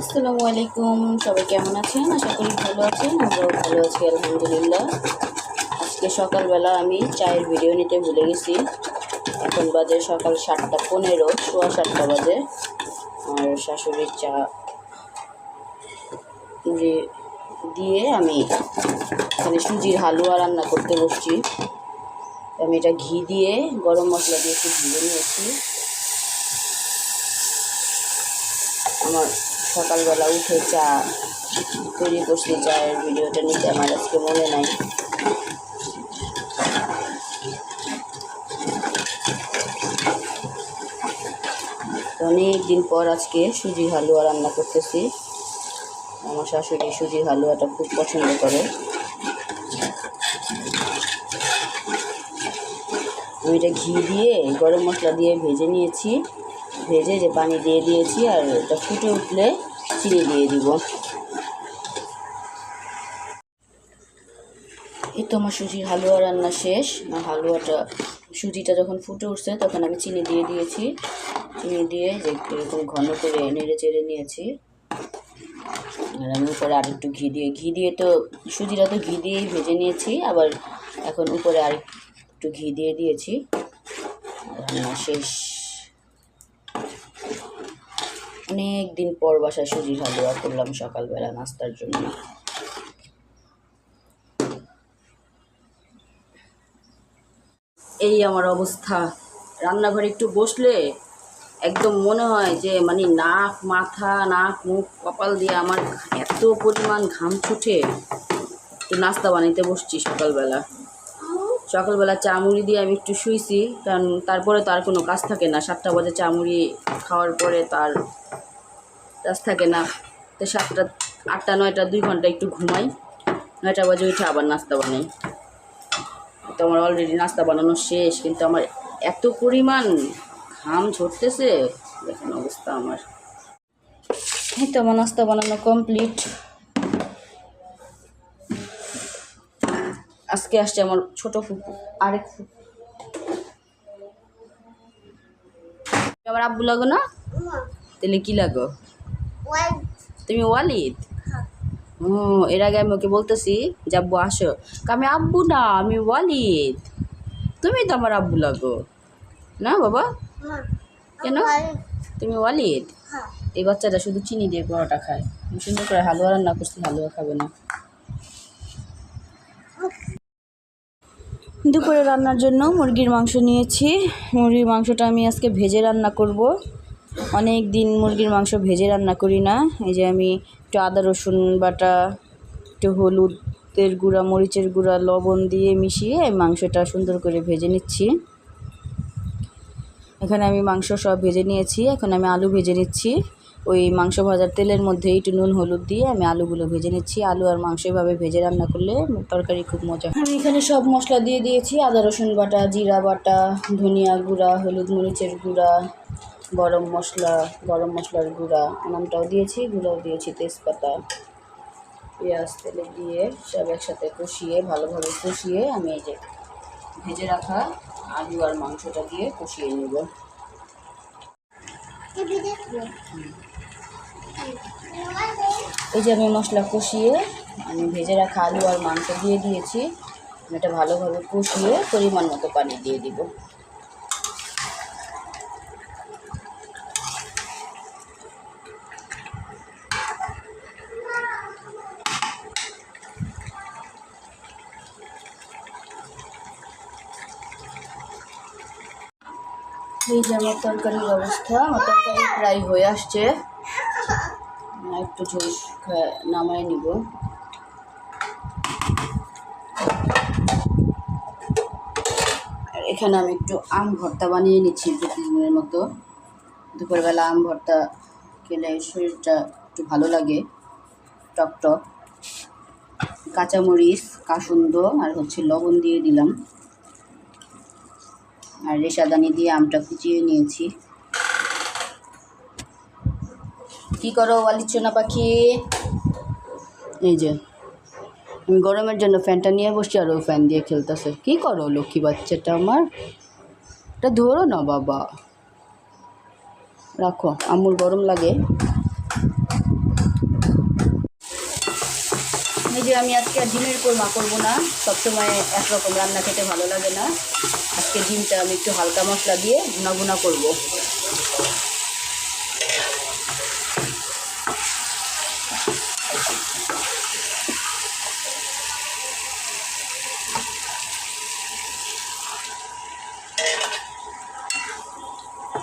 আসসালামু আলাইকুম। সবাই কেমন আছেন? আশা করি ভালো আছেন। আমরাও ভালো আছি, আলহামদুলিল্লাহ। আজকে সকালবেলা আমি চায়ের ভিডিও নিতে ভুলে গেছি। এখন বাজে সকাল সাতটা পনেরো, সোয়া সাতটা বাজে। আর শাশুড়ির চা দিয়ে আমি এখানে সুজির হালুয়া রান্না করতে বসছি। আমি এটা ঘি দিয়ে গরম মশলা দিয়ে একটু ভিজে নিয়েছি। আমার সকালবেলা উঠে চা, তৈরি করছি চায়ের ভিডিওটা নিতে, আমার আজকে মনে নাই। অনেক দিন পর আজকে সুজির হালুয়া রান্না করতেছি। আমার শাশুড়ি সুজির হালুয়াটা খুব পছন্দ করে। আমি এটা ঘি দিয়ে, গরম মশলা দিয়ে ভেজে নিয়েছি। ভেজে যে পানি দিয়ে দিয়েছি আর এটা ফুটে উঠলে চিনি দিয়ে দিব। এই তো আমার সুজির হালুয়া রান্না শেষ। আমার হালুয়াটা, সুজিটা যখন ফুটে উঠছে তখন আমি চিনি দিয়ে দিয়েছি। চিনি দিয়ে যে একটু এরকম ঘন করে নেড়ে চেড়ে নিয়েছি। আর আমি উপরে আর একটু ঘি দিয়ে ঘি দিয়ে তো সুজিটা তো ঘি দিয়েই ভেজে নিয়েছি, আবার এখন উপরে আর একটু ঘি দিয়ে দিয়েছি। রান্না শেষ। অনেক দিন পর বাসায় সুজির হালুয়া করলাম সকালবেলা নাস্তার জন্য। এই আমার অবস্থা। রান্নাঘরে একটু বসলে একদম মনে হয় যে মানে নাক, মাথা, নাক, মুখ, কপাল দিয়ে আমার এত পরিমাণ ঘাম ছুটে। একটু নাস্তা বানাইতে বসছি সকালবেলা। সকালবেলা চা মুড়ি দিয়ে আমি একটু শুইছি, কারণ তারপরে তো আর কোনো কাজ থাকে না। সাতটা বাজে চা মুড়ি খাওয়ার পরে তার কাজ থাকে না। তো সাতটা আটটা নয়টা দুই ঘণ্টা একটু ঘুমাই। নয়টা বাজে উঠে আবার নাস্তা বানাই। তো আমার অলরেডি নাস্তা বানানো শেষ কিন্তু আমার এত পরিমাণ ঘাম ঝরতেছে। দেখেন অবস্থা আমার। এই তো আমার নাস্তা বানানো কমপ্লিট আজকে আসছে আমার ছোট ফুপু আরেক ফুপু। আমার আব্বু লাগো না? তাহলে কি লাগো? তুমি ওয়ালিদ ও এর আগে আমি ওকে বলতেছি যে আব্বু আসো আমি আব্বু না আমি ওয়ালিদ তুমি তো আমার আব্বু লাগো। না বাবা? কেন? তুমি ওয়ালিদ এই বাচ্চাটা শুধু চিনি দিয়ে পরোটা খায়। আমি সুন্দর করে হালুয়া রান্না করছি হালুয়া খাবে না। দুপুরে রান্নার জন্য মুরগির মাংস নিয়েছি। মুরগির মাংসটা আমি আজকে ভেজে রান্না করব। অনেক দিন মুরগির মাংস ভেজে রান্না করি না। এই যে আমি একটু আদা, রসুন বাটা, একটু হলুদের গুঁড়া, মরিচের গুঁড়া, লবণ দিয়ে মিশিয়ে মাংসটা সুন্দর করে ভেজে নিচ্ছি। এখানে আমি মাংস সব ভেজে নিয়েছি। এখন আমি আলু ভেজে নিচ্ছি। ওই মাংস ভাজার তেলের মধ্যে একটু নুন, হলুদ দিয়ে আমি আলুগুলো ভেজে নিচ্ছি। আলু আর মাংস এভাবে ভেজে রান্না করলে তরকারি খুব মজা আমি এখানে সব মশলা দিয়ে দিয়েছি। আদা, রসুন বাটা, জিরা বাটা, ধনিয়া গুঁড়া, হলুদ মরিচের গুঁড়া গরম মশলা, গরম মশলার গুঁড়া নামটাও দিয়েছি, গুঁড়াও দিয়েছি তেজপাতা, পেঁয়াজ, তেলে দিয়ে সব একসাথে কষিয়ে, ভালোভাবে কষিয়ে আমি এই যে ভেজে রাখা আলু আর মাংসটা দিয়ে কষিয়ে নেব। এই যে আমি মশলা কষিয়ে আমি ভেজে রাখা আলু আর মাংস দিয়ে দিয়েছি। এটা ভালোভাবে কষিয়ে পরিমাণ মতো পানি দিয়ে দিব। এই যে আমার তরকারির অবস্থা, আমার তরকারি প্রায় হয়ে আসছে। একটু ঝোল নামায় নিব। এখানে আমি একটু আম ভর্তা বানিয়ে নিচ্ছি প্রতিদিনের মতো। দুপুরবেলা আম ভর্তা খেলে শরীরটা একটু ভালো লাগে। টক টক। কাঁচামরিচ, কাসুন্দ আর হচ্ছে লবণ দিয়ে দিলাম। আর রেশাদানি দিয়ে আমটা কুচিয়ে নিয়েছি। কি করো ওয়ালিচনা পাখি? এই যে, আমি গরমের জন্য ফ্যানটা নিয়ে বসছি আর ও ফ্যান দিয়ে খেলতেছে। কি করো লক্ষ্মী বাচ্চাটা আমার? এটা ধরো না বাবা। রাখো আমুর গরম লাগে। এই যে আমি আজকে ডিমের কোরমা করব না, সবসময় একরকম রান্না খেতে ভালো লাগে না। আজকে ডিমটা আমি একটু হালকা মশলা দিয়ে গুনা গুনা করব।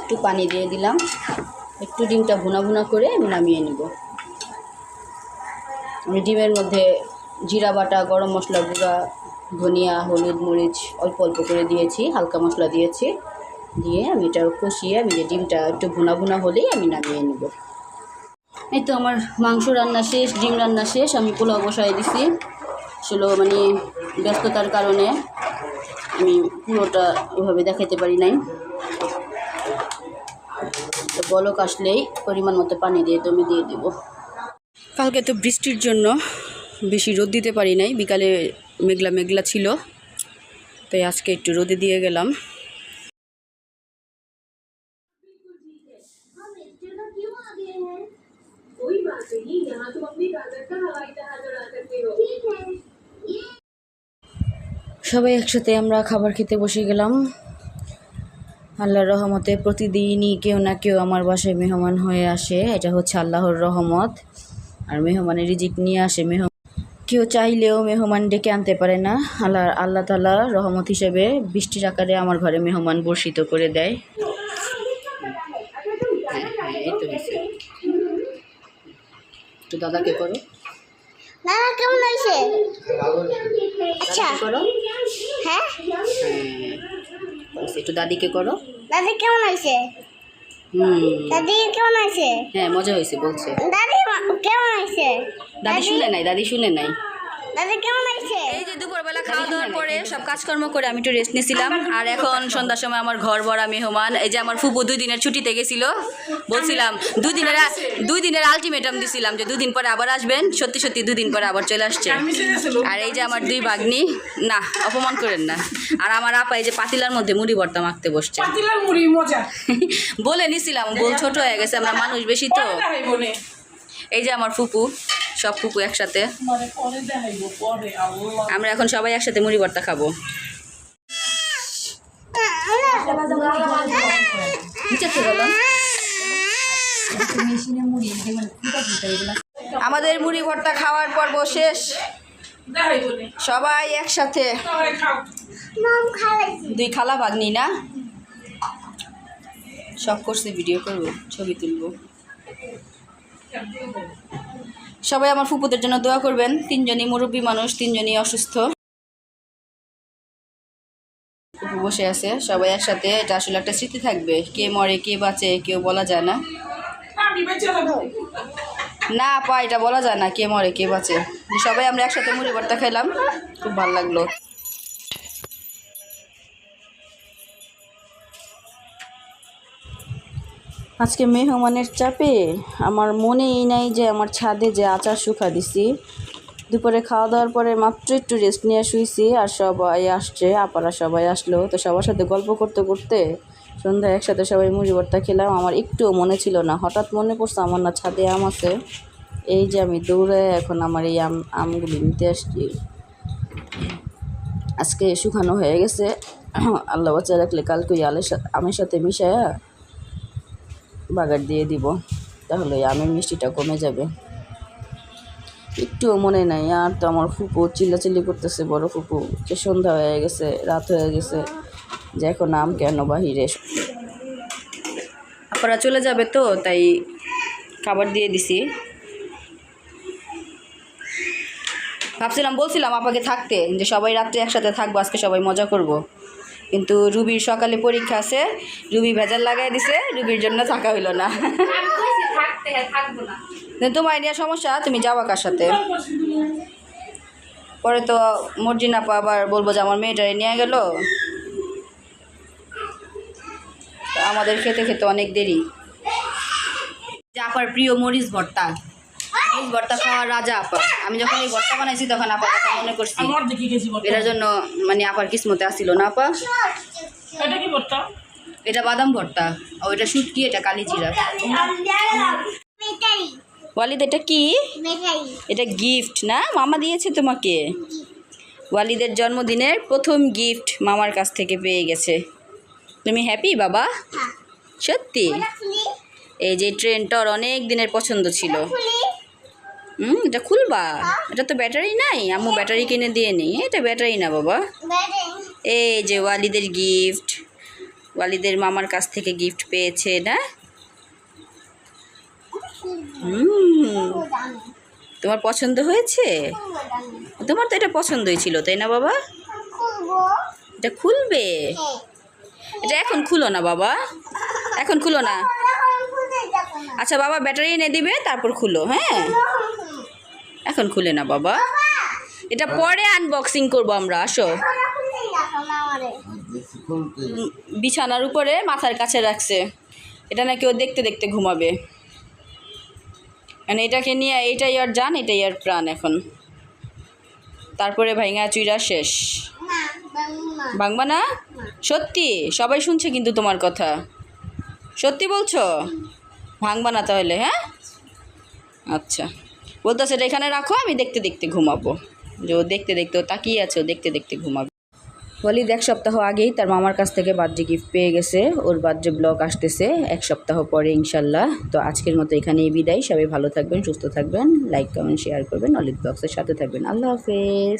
একটু পানি দিয়ে দিলাম। একটু ডিমটা ভুনা ভুনা করে নামিয়ে নিব। ডিমের মধ্যে জিরা বাটা, গরম মশলা গুঁড়া, ধনিয়া, হলুদ মরিচ অল্প অল্প করে দিয়েছি, হালকা মশলা দিয়েছি। দিয়ে আমি এটা কষিয়ে আমি যে ডিমটা একটু ভুনা ভুনা হলেই আমি নামিয়ে নেব। এই তো আমার মাংস রান্না শেষ, ডিম রান্না শেষ, আমি পোলাও বসাই দিছি। আসলে মানে ব্যস্ততার কারণে আমি পুরোটা ওইভাবে দেখাতে পারি নাই। বলক আসলেই পরিমাণ মতো পানি দিয়ে দমে দিয়ে দেব। কালকে তো বৃষ্টির জন্য বেশি রোদ দিতে পারি নাই। বিকালে মেঘলা মেঘলা ছিল, তাই আজকে একটু রোদে দিয়ে গেলাম। সবাই একসাথে আমরা খাবার খেতে বসে গেলাম। আল্লাহর রহমতে প্রতিদিনই কেউ না কেউ আমার বাসায় মেহমান হয়ে আসে, এটা হচ্ছে আল্লাহর রহমত। আর মেহমানের রিজিক নিয়ে আসে মেহ কেউ চাইলেও মেহমান ডেকে আনতে পারে না। আল্লাহ আল্লাহ তালা রহমত হিসেবে বৃষ্টির আকারে আমার ঘরে মেহমান বর্ষিত করে দেয়। হ্যাঁ, হ্যাঁ, এই তো হয়েছে। একটু দাদাকে করো। দাদা কেমন হয়েছে? আচ্ছা। করো। হ্যাঁ একটু দাদিকে করো। দাদি কেমন হয়েছে? হুম। দাদি কেমন হয়েছে? হ্যাঁ মজা হয়েছে বলছে। দাদি কেমন হয়েছে? দাদি শুনে নাই দাদি শুনে নাই। দাদি কেমন হয়েছে? এই যে দুপুরবেলা খাওয়া দাওয়ার পরে সব কাজকর্ম করে আমি একটু রেস্ট নিয়েছিলাম আর এখন সন্ধ্যার সময় আমার ঘর ভরা মেহমান এই যে আমার ফুপু দুই দিনের ছুটিতে গেছিল। বলছিলাম দুই দিনের দুই দিনের আলটিমেটাম দিছিলাম যে দুদিন পরে আবার আসবেন। সত্যি সত্যি দুদিন পরে আবার চলে আসছে। আর এই যে আমার দুই বাগনি না অপমান করেন না। আর আমার আপা এই যে পাতিলার মধ্যে মুড়ি ভর্তা মাখতে বসছে। পাতিলার মুড়ি মজা। বলে নিছিলাম বল ছোট হয়ে গেছে আমরা মানুষ বেশি তো। এই যে আমার ফুপু সব ফুপু একসাথে। মানে পরে পরে আমরা এখন সবাই একসাথে মুড়ি ভর্তা খাব। আমাদের মুড়ি ভর্তা খাওয়ার পর্ব শেষ। সবাই একসাথে। দুই খালা ভাগ্নি না? সব করছে ভিডিও করব ছবি তুলবো। সবাই আমার ফুপুদের জন্য দোয়া করবেন। তিনজনই মুরব্বী মানুষ, তিনজনই অসুস্থ। ফুপু বসে আছে। সবাই একসাথে, এটা আসলে একটা স্মৃতি থাকবে। কে মরে, কে বাঁচে, কেউ বলা যায় না। না পা এটা বলা যায় না কে মরে, কে বাঁচে। সবাই আমরা একসাথে মুড়ি ভর্তা খেলাম খুব ভালো লাগল। আজকে মেহমানের চাপে আমার মনেই নাই যে আমার ছাদে যে আচার শুকা দিছি। দুপুরে খাওয়া দাওয়ার পরে মাত্র একটু রেস্ট নিয়ে শুয়েছি আর সবাই আসছে, আপারা সবাই আসলো। তো সবার সাথে গল্প করতে করতে সন্ধ্যায় একসাথে সবাই মুড়ি ভর্তা খেলাম। আমার একটুও মনে ছিল না, হঠাৎ মনে পড়ছে আমার না ছাদে আম আছে। এই যে আমি দৌড়ে এখন আমার এই আম আমগুলি নিতে আসছি। আজকে শুকানো হয়ে গেছে। আল্লাহ বাচ্চা রাখলে কালকে আলের সাথে আমের সাথে মিশায়া বাগার দিয়ে দিব, তাহলে আমের মিষ্টিটা কমে যাবে। একটুও মনে নাই, আর তো আমার ফুপু চিল্লাচিল্লি করতেছে, বড় ফুপু। যে সন্ধ্যা হয়ে গেছে, রাত হয়ে গেছে, যে এখন আম কেন বাহিরে? আপনারা চলে যাবে তো, তাই খাবার দিয়ে দিছি। ভাবছিলাম, বলছিলাম আপাকে থাকতে, যে সবাই রাত্রে একসাথে থাকব, আজকে সবাই মজা করব। কিন্তু রুবির সকালে পরীক্ষা আছে, রুবি ভেজাল লাগাই দিছে, রুবির জন্য থাকা হইল না। তোমার নিয়ে সমস্যা, তুমি যাবা কার সাথে? পরে তো মর্জিনা আপা আবার বলব যে আমার মেয়েটারে নিয়ে গেল। আমাদের খেতে খেতে অনেক দেরি। আপার প্রিয় মরিচ ভর্তা। মরিচ ভর্তা খাওয়ার রাজা আপা। আমি যখন এই ভর্তা বানাইছি তখন আপার কথা মনে করছি। এটার জন্য মানে আপার কিসমতে আসছিল না আপা। এটা কি বর্তা এটা বাদাম ভর্তা। ও এটা শুটকি এটা কালি জিরা ওয়ালিদ এটা কি? এটা গিফট না? মামা দিয়েছে তোমাকে? ওয়ালিদের জন্মদিনের প্রথম গিফট মামার কাছ থেকে পেয়ে গেছে। তুমি হ্যাপি বাবা? হ্যাঁ। সত্যি? এই যে ট্রেনটা ওর অনেক দিনের পছন্দ ছিল। হুম, এটা খুলবা। এটা তো ব্যাটারি নাই, আম্মু ব্যাটারি কিনে দিয়ে নি। এটা ব্যাটারি না বাবা। এই যে ওয়ালিদের গিফট ওয়ালিদের মামার কাছ থেকে গিফট পেয়েছে, না? হুম। তোমার পছন্দ হয়েছে? তোমার তো এটা পছন্দই ছিল, তাই না বাবা? এটা খুলবে? এটা এখন খুলো না বাবা। এখন খুলো না। আচ্ছা বাবা, ব্যাটারি এনে দিবে, তারপর খুলো হ্যাঁ? এখন খুলে না বাবা। এটা পরে আনবক্সিং করব আমরা আসো। বিছানার উপরে মাথার কাছে রাখছে। এটা নাকি ও দেখতে দেখতে ঘুমাবে। মানে এটাকে নিয়ে এটাই আর জান এটাই আর প্রাণ এখন। তারপরে ভাইঙা চুইরা শেষ। ভাঙবা না? সত্যি সবাই শুনছে কিন্তু তোমার কথা। সত্যি বলছো? ভাঙবা না তাহলে হ্যাঁ? আচ্ছা। বলতেছে, এটা এখানে রাখো, আমি দেখতে দেখতে ঘুমাবো। যে ও দেখতে দেখতে ও তাকিয়ে আছে, ও দেখতে দেখতে ঘুমাবে। ওয়ালিদ এক সপ্তাহ আগেই তার মামার কাছ থেকে বার্থডে গিফট পেয়ে গেছে, ওর বার্থডে ব্লগ আসতেছে, এক সপ্তাহ পরে ইনশাল্লাহ। তো আজকের মতো এখানেই বিদায়, সবাই ভালো থাকবেন, সুস্থ থাকবেন লাইক কমেন্ট শেয়ার করবেন অলিদ ব্লগসের সাথে থাকবেন। আল্লাহ হাফেজ।